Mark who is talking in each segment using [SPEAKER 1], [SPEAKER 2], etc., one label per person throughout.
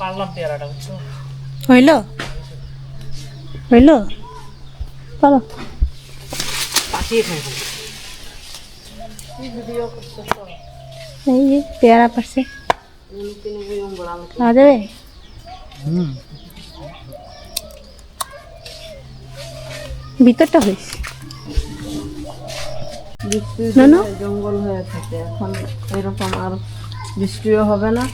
[SPEAKER 1] পারলাম পেয়ারাটা বুঝছ
[SPEAKER 2] হইল? হইল? চলো
[SPEAKER 1] পাকিয়ে খাই
[SPEAKER 2] এই যে পেয়ারা পারছে খাওয়া যাবে?
[SPEAKER 1] হুম।
[SPEAKER 2] ভিতরটা হয়েছে।
[SPEAKER 3] জঙ্গল হয়ে থাকে। এখন এরকম আর বৃষ্টিও হবে না।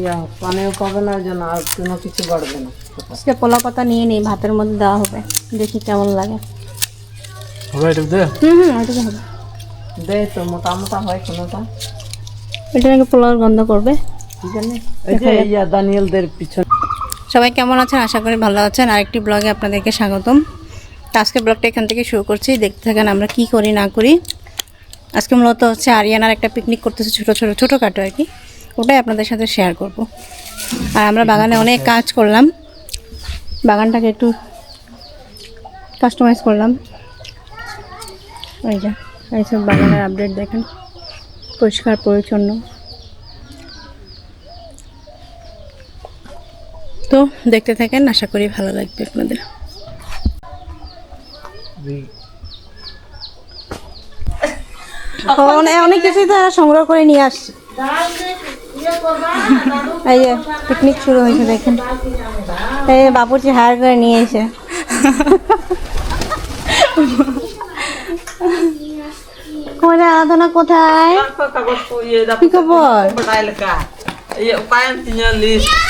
[SPEAKER 3] ইয়া পানিও পাবে না ওই জন্য আর কোনো কিছু বাড়বে না।
[SPEAKER 2] আজকে পোলা পাতা নিয়ে নিই ভাতের মধ্যে দেওয়া হবে। দেখি কেমন লাগে।
[SPEAKER 1] হবে এটা দে?
[SPEAKER 2] হুম হুম হবে।
[SPEAKER 3] দে তো মোটা মোটা হয় কোনোটা।
[SPEAKER 2] এটা নাকি পোলাওর গন্ধ করবে?
[SPEAKER 3] ইয়া দানিয়েলদের পিছনে।
[SPEAKER 2] সবাই কেমন আছেন? আশা করি ভালো আছেন। আরেকটি ব্লগে আপনাদেরকে স্বাগতম। তো আজকে ব্লগটা এখান থেকে শুরু করছি। দেখতে থাকেন আমরা কি করি না করি। আজকে মূলত হচ্ছে আরিয়ানার একটা পিকনিক করতেছে ছোটো ছোটো ছোটোখাটো আর কি। ওটাই আপনাদের সাথে শেয়ার করব। আর আমরা বাগানে অনেক কাজ করলাম। বাগানটাকে একটু কাস্টমাইজ করলাম। ওই যা এইসব বাগানের আপডেট দেখেন। পরিষ্কার পরিচ্ছন্ন। তো দেখতে থাকেন আশা করি ভালো লাগবে আপনাদের। অনেক অনেক কিছুই তো সংগ্রহ করে নিয়ে আসছে। এই যে পিকনিক শুরু হয়েছে দেখেন। এই যে বাপুরচি হায়ার করে নিয়ে এসে। আরাধনা কোথায়? কি খবর?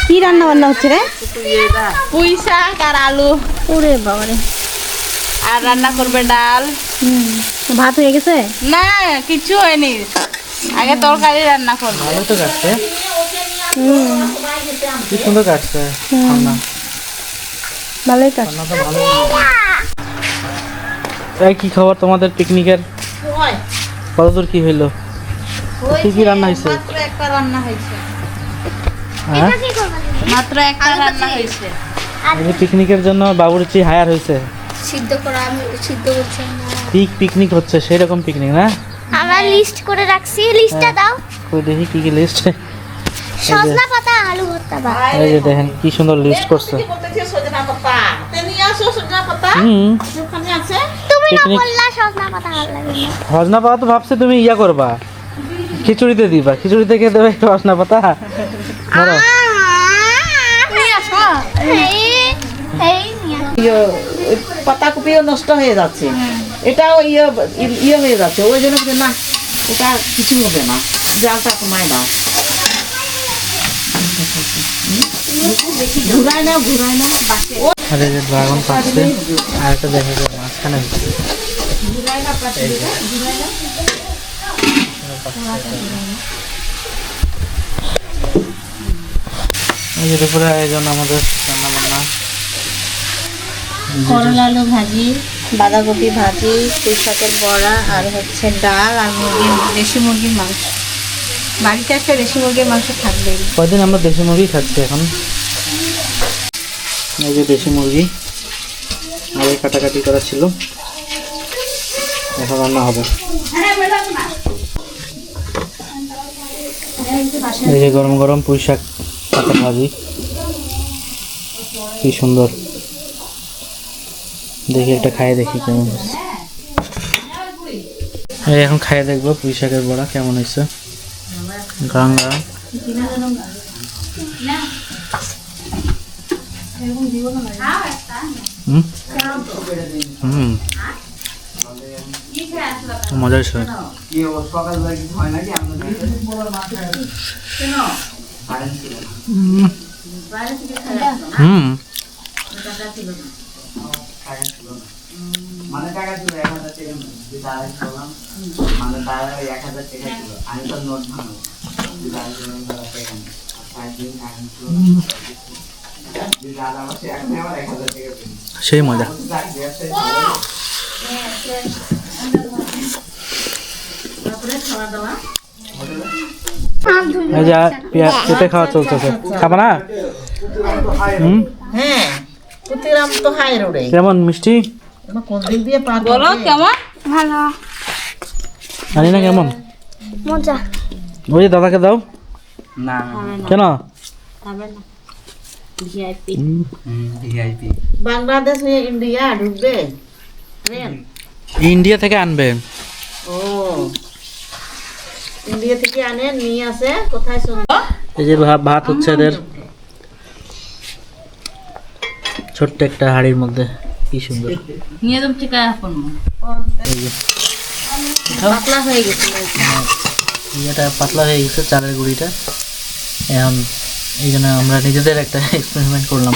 [SPEAKER 2] কি রান্না বান্না হচ্ছে রে?
[SPEAKER 4] পুঁই শাক আর আলু।
[SPEAKER 2] ওরে বাবারে।
[SPEAKER 4] আর রান্না করবে ডাল।
[SPEAKER 2] ভাত হয়ে গেছে?
[SPEAKER 4] না কিছু হয়নি। আগে তরকারি রান্না করবে।
[SPEAKER 1] ভালো তো কাটছে।
[SPEAKER 2] হুম
[SPEAKER 1] কি সুন্দর কাটছে রান্না।
[SPEAKER 2] ভালোই
[SPEAKER 1] রান্না তো ভালো এই কি খবর তোমাদের পিকনিকের? কতদূর কি হইল? কি কি রান্না হয়েছে
[SPEAKER 4] মাত্র একটা রান্না হয়েছে
[SPEAKER 1] হ্যাঁ?
[SPEAKER 4] মাত্র একটা রান্না হয়েছে
[SPEAKER 1] এই পিকনিকের জন্য বাবুরচি হায়ার হয়েছে
[SPEAKER 5] সিদ্ধ করা আমি সিদ্ধ করছি
[SPEAKER 1] পিক পিকনিক হচ্ছে সেই রকম পিকনিক না?
[SPEAKER 5] আমরা লিস্ট করে রাখছি। লিস্টটা দাও।
[SPEAKER 1] কই দেখি কি কি লিস্ট
[SPEAKER 5] সজনা পাতা আলু ভর্তা বা
[SPEAKER 1] এই যে দেখেন কি সুন্দর লিস্ট করছে।
[SPEAKER 4] সজনা পাতা? আসো সজনা পাতা।
[SPEAKER 1] হুম।
[SPEAKER 4] ওখানে আছে।
[SPEAKER 5] তুমি না বললা সজনা পাতা ভালো লাগে
[SPEAKER 1] সজনা পাতা তো ভাবছি তুমি ইয়া করবা। খিচুড়িতে দিবা। খিচুড়িতে খেয়ে দেবে সজনা পাতা। ধরো।
[SPEAKER 5] নিয়ে আসো। এই এই নিয়ে আসো।
[SPEAKER 3] ইয়ে, পাতাকপিও নষ্ট হয়ে যাচ্ছে। এটাও ইয়ে ইয়ে হয়ে যাচ্ছে। ওই জন্য না এটা কিছু হবে না। জালটা কমায় দাও। ঘুরায় না ঘুরায় না
[SPEAKER 1] আর এই যে ড্রাগন পাচ্ছে আর একটা দেখা যায় মাঝখানে হচ্ছে। এই যে। দুপুরে আয়োজন আমাদের রান্না বান্না
[SPEAKER 2] করলা আলু ভাজি। বাঁধাকপি ভাজি পুঁই শাকের বড়া আর হচ্ছে ডাল আর মুরগির দেশি মুরগির মাংস। বাড়িতে একটা দেশি মুরগির মাংস থাকবেই।
[SPEAKER 1] কদিন আমরা দেশি মুরগি খাচ্ছি এখন? এই যে দেশি মুরগি আগে কাটাকাটি করা ছিল। এখন রান্না হবে। এই যে গরম গরম পুঁই শাক ভাজি। কি সুন্দর। দেখি একটা খাইয়ে দেখি কেমন হয়েছে। এখন খাইয়ে দেখব পুঁই শাকের বড়া কেমন হয়েছে। গাং গাং হুম। হুম। হয়েছে হুম। হুম
[SPEAKER 6] মানে টাকা ছিল এক হাজার টাকা যে দাঁড়াই করলাম মানে দাঁড়াই এক হাজার টাকা ছিল। আমি তো নোট ভাঙো দাঁড়াই করলাম দাঁড়া টাকা নেই। আর পাঁচ দিন আগে ছিল যে দাদা এক হাজার টাকা
[SPEAKER 1] সেই মজা। এই যে পেঁপে খাওয়া চলতেছে। খাবা না? হুম?
[SPEAKER 3] হ্যাঁ। কুতিরাম তো হাই রোডে
[SPEAKER 1] কেমন মিষ্টি?
[SPEAKER 3] কোন দিক দিয়ে পা
[SPEAKER 4] বলো কেমন?
[SPEAKER 5] ভালো।
[SPEAKER 1] জানি না কেমন?
[SPEAKER 5] মজা।
[SPEAKER 1] ওই দাদাকে দাও।
[SPEAKER 6] না
[SPEAKER 1] কেন?
[SPEAKER 6] ভিআইপি
[SPEAKER 3] বাংলাদেশ হয়ে ইন্ডিয়া ঢুকবে?
[SPEAKER 1] ইন্ডিয়া থেকে আনবে।
[SPEAKER 3] ও। ইন্ডিয়া থেকে আনে নিয়ে আসে কোথায় শুনব?
[SPEAKER 1] এই যে ভাত হচ্ছে এদের। ছোট্ট একটা হাড়ির মধ্যে। কি সুন্দর।
[SPEAKER 4] নিয়ে তুমি ঠিক এখন
[SPEAKER 3] পাতলা হয়ে গেছে।
[SPEAKER 1] ইয়েটা পাতলা হয়ে গেছে চালের গুঁড়িটা। এখন এই জন্য আমরা নিজেদের একটা এক্সপেরিমেন্ট করলাম।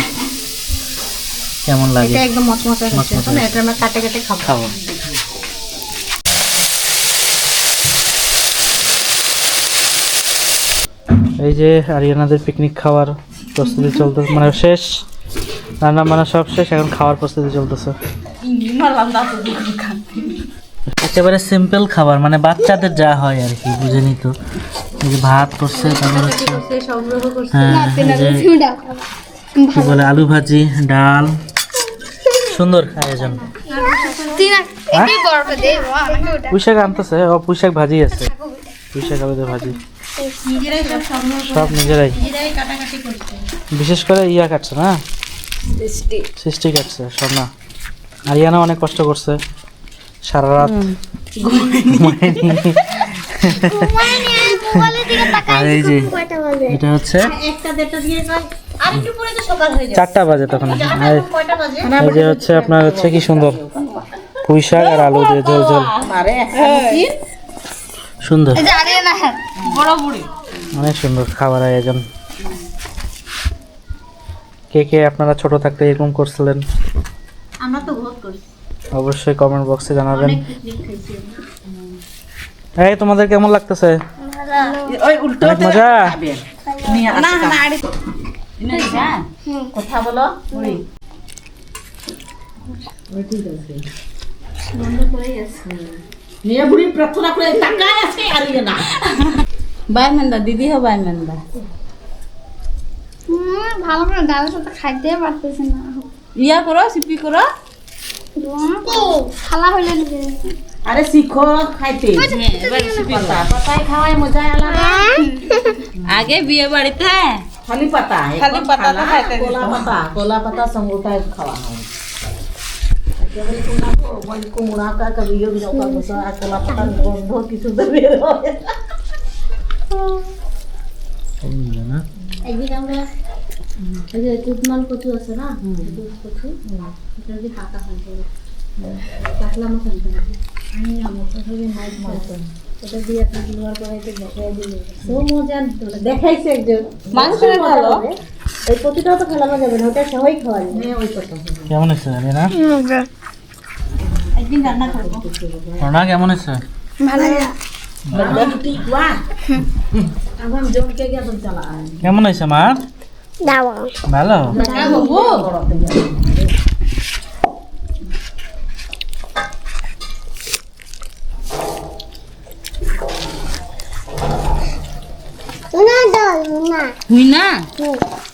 [SPEAKER 1] কেমন লাগে?
[SPEAKER 2] এটা একদম মচমচা হয়েছে। এখন এটা আমরা কাটে কাটে খাব।
[SPEAKER 1] খাব। এই যে আরিয়ানাদের পিকনিক খাওয়ার প্রস্তুতি চলতেছে মানে শেষ। রান্না বান্না সব শেষ এখন খাওয়ার প্রস্তুতি চলতেছে। একেবারে সিম্পল খাবার মানে বাচ্চাদের যা হয় আর কি বুঝেনি তো। ভাত করছে তারপর হচ্ছে হ্যাঁ কি বলে আলু ভাজি ডাল। সুন্দর আয়োজন
[SPEAKER 5] ওটা।
[SPEAKER 1] পুঁইশাক আনতেছে ও পুঁইশাক ভাজি আছে। পুঁইশাক আলুদের ভাজি। সব নিজেরাই। বিশেষ করে ইয়া কাটছে না? সৃষ্টি কাটছে সব না আরিয়ানা অনেক কষ্ট করছে। সারা রাত আর এই যে এটা হচ্ছে
[SPEAKER 2] হয়ে
[SPEAKER 1] চারটা বাজে তখন। এই যে হচ্ছে আপনার হচ্ছে কি সুন্দর। পুঁই শাক আর আলু দিয়ে ঝোল ঝোল। সুন্দর।
[SPEAKER 5] এই যে আরে না
[SPEAKER 4] বড় বুড়ি
[SPEAKER 1] অনেক সুন্দর খাবার আয়োজন। কে কে আপনারা ছোট থাকতে এরকম করছিলেন?
[SPEAKER 2] আমরা তো বহুত করি
[SPEAKER 1] অবশ্যই কমেন্ট বক্সে জানাবেন। এই তোমাদের কেমন লাগতেছে?
[SPEAKER 3] ওই উল্টো
[SPEAKER 1] মজা।
[SPEAKER 2] না না আরে
[SPEAKER 3] কথা বলো নিয়ে বুড়ি প্রার্থনা করে তাকায় আছে আর ইয়ে না।
[SPEAKER 4] বাই মেন্দা দিদি হো বাই মেন্দা
[SPEAKER 5] ভালো করে ডালের সাথে খাইতে পারতেছি না।
[SPEAKER 4] ইয়া করো সিপি করো।
[SPEAKER 5] খালা হইলে
[SPEAKER 3] আরে শিখো খাইতে। হ্যাঁ, পাতায় খাওয়ায় মজা
[SPEAKER 4] আগে বিয়ে বাড়িতে।
[SPEAKER 3] খালি পাতা
[SPEAKER 2] খালি
[SPEAKER 3] পাতা
[SPEAKER 2] খাইতে
[SPEAKER 3] কলা পাতা কলা পাতা সঙ্গটায় খাওয়া হয়। কুমড়া কা কবি কলা পাতা কিছু দেবে
[SPEAKER 1] না
[SPEAKER 5] একদিন আমরা এই যে কুতমাল কচু আছে না? কচু এটা যদি পাতা হয় পাতলা মতো আমি আমার সঙ্গে মাছ মাছ। এটা দিয়ে আপনি কড়াইতে দিলে মজা দেখাইছে একজন।
[SPEAKER 2] মাংসের ভালো।
[SPEAKER 5] এই প্রতিটাও তো ফেলানো যাবে না ওটা সবাই খাওয়া যাবে
[SPEAKER 1] কেমন হয়েছে না।
[SPEAKER 2] একদিন রান্না করব।
[SPEAKER 1] রনা কেমন
[SPEAKER 3] ठीक
[SPEAKER 1] কেমন হয়েছে মা ভালো
[SPEAKER 4] Huina.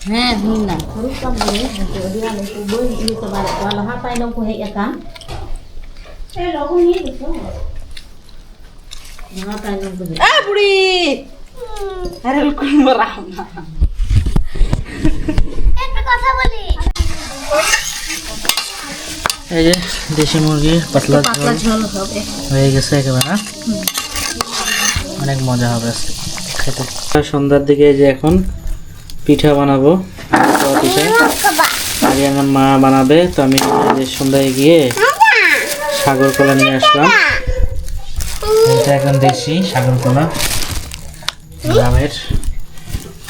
[SPEAKER 4] Ha, Huina.
[SPEAKER 3] Terus kamu ni, untuk dia ni kubur, ini sebalik. Kalau apa yang dong kuhek ya kan?
[SPEAKER 2] Eh, lo kuhek betul. না
[SPEAKER 5] একটা কথা বলি
[SPEAKER 1] এই যে দেশি মুরগি পাতলা ঝোল। হয়ে গেছে একেবারে না? অনেক মজা হবে আজকে খেতে। সন্ধ্যার দিকে এই যে এখন পিঠা বানাবো পিঠা। আগে আমার মা বানাবে তো আমি যে সন্ধ্যায় গিয়ে সাগর কলা নিয়ে আসলাম। এটা একদম দেশি সাগর কলা গ্রামের।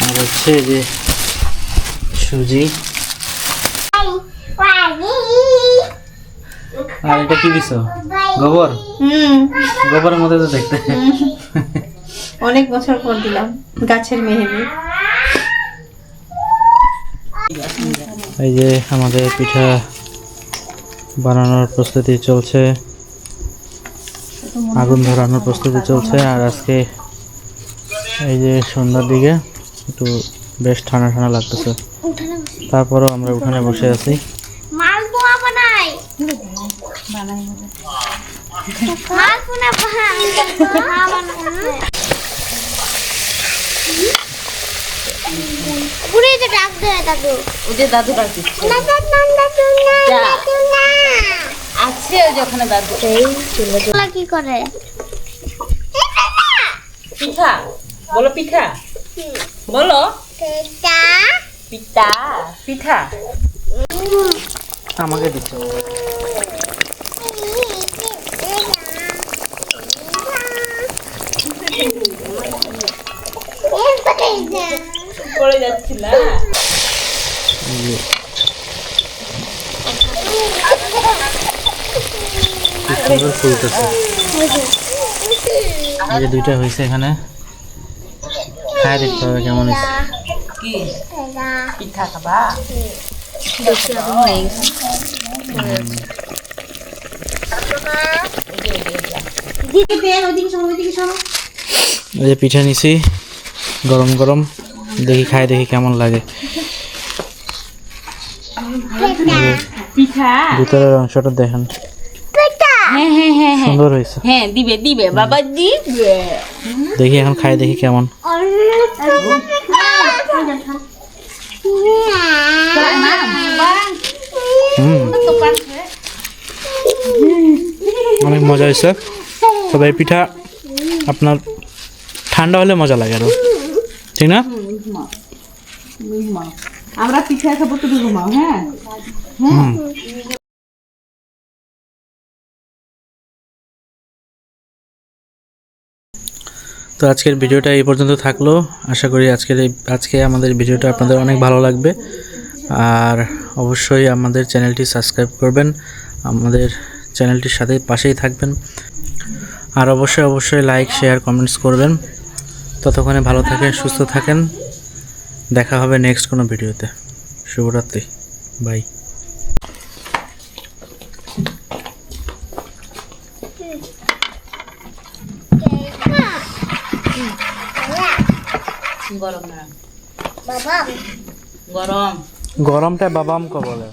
[SPEAKER 1] আর হচ্ছে যে সুজি। আর এটা কি দিছো? গোবর? গোবরের মধ্যে তো দেখতে।
[SPEAKER 2] অনেক বছর পর দিলাম গাছের মেহেদি।
[SPEAKER 1] এই যে আমাদের পিঠা বানানোর প্রস্তুতি চলছে। আগুন ধরানোর প্রস্তুতি চলছে আর আজকে এই যে সন্ধ্যার দিকে একটু বেশ ঠান্ডা ঠান্ডা লাগতেছে। তারপরও আমরা উঠানে বসে আছি।
[SPEAKER 5] বানাই। ডাক দে দাদু
[SPEAKER 4] ওই যে দাদু
[SPEAKER 5] না
[SPEAKER 4] আছে ওখানে দাদু
[SPEAKER 5] কি করে?
[SPEAKER 4] পিঠা বলো পিঠা। বলো।
[SPEAKER 5] এটা
[SPEAKER 4] পিঠা পিঠা।
[SPEAKER 1] আমাকে দিচ্ছে।
[SPEAKER 4] পড়ে যাচ্ছিল
[SPEAKER 1] কি সুন্দর ফুলতেছে এই যে দুইটা হয়েছে এখানে। খাই দেখতে হবে কেমন হয়েছে।
[SPEAKER 4] কি? পিঠা খাবা?
[SPEAKER 1] এই যে পিঠা নিছি গরম গরম। দেখি খাই দেখি কেমন লাগে।
[SPEAKER 4] পিঠা?
[SPEAKER 1] ভিতরের অংশটা দেখেন।
[SPEAKER 4] হ্যাঁ হ্যাঁ হ্যাঁ হ্যাঁ।
[SPEAKER 1] সুন্দর হয়েছে।
[SPEAKER 4] হ্যাঁ দিবে দিবে বাবা দিবে।
[SPEAKER 1] দেখি এখন খাই দেখি কেমন। অনেক মজা হয়েছে। তবে এই পিঠা আপনার ঠান্ডা হলে মজা লাগে আরও। ঠিক না?
[SPEAKER 4] আমরা পিঠা খাব ঘুমাও হ্যাঁ।
[SPEAKER 1] তো আজকের ভিডিওটা এই পর্যন্ত থাকল। আশা করি আজকের এই আজকে আমাদের ভিডিওটা আপনাদের অনেক ভালো লাগবে। আর অবশ্যই আমাদের চ্যানেলটি সাবস্ক্রাইব করবেন। আমাদের চ্যানেলটির সাথে পাশেই থাকবেন। আর অবশ্যই অবশ্যই লাইক, শেয়ার, কমেন্টস করবেন। ততক্ষণে ভালো থাকেন, সুস্থ থাকেন। দেখা হবে নেক্সট কোনো ভিডিওতে। শুভরাত্রি। বাই।
[SPEAKER 4] গরম না।
[SPEAKER 5] বাবা।
[SPEAKER 4] গরম।
[SPEAKER 1] গরমটা বাবামকে বলে।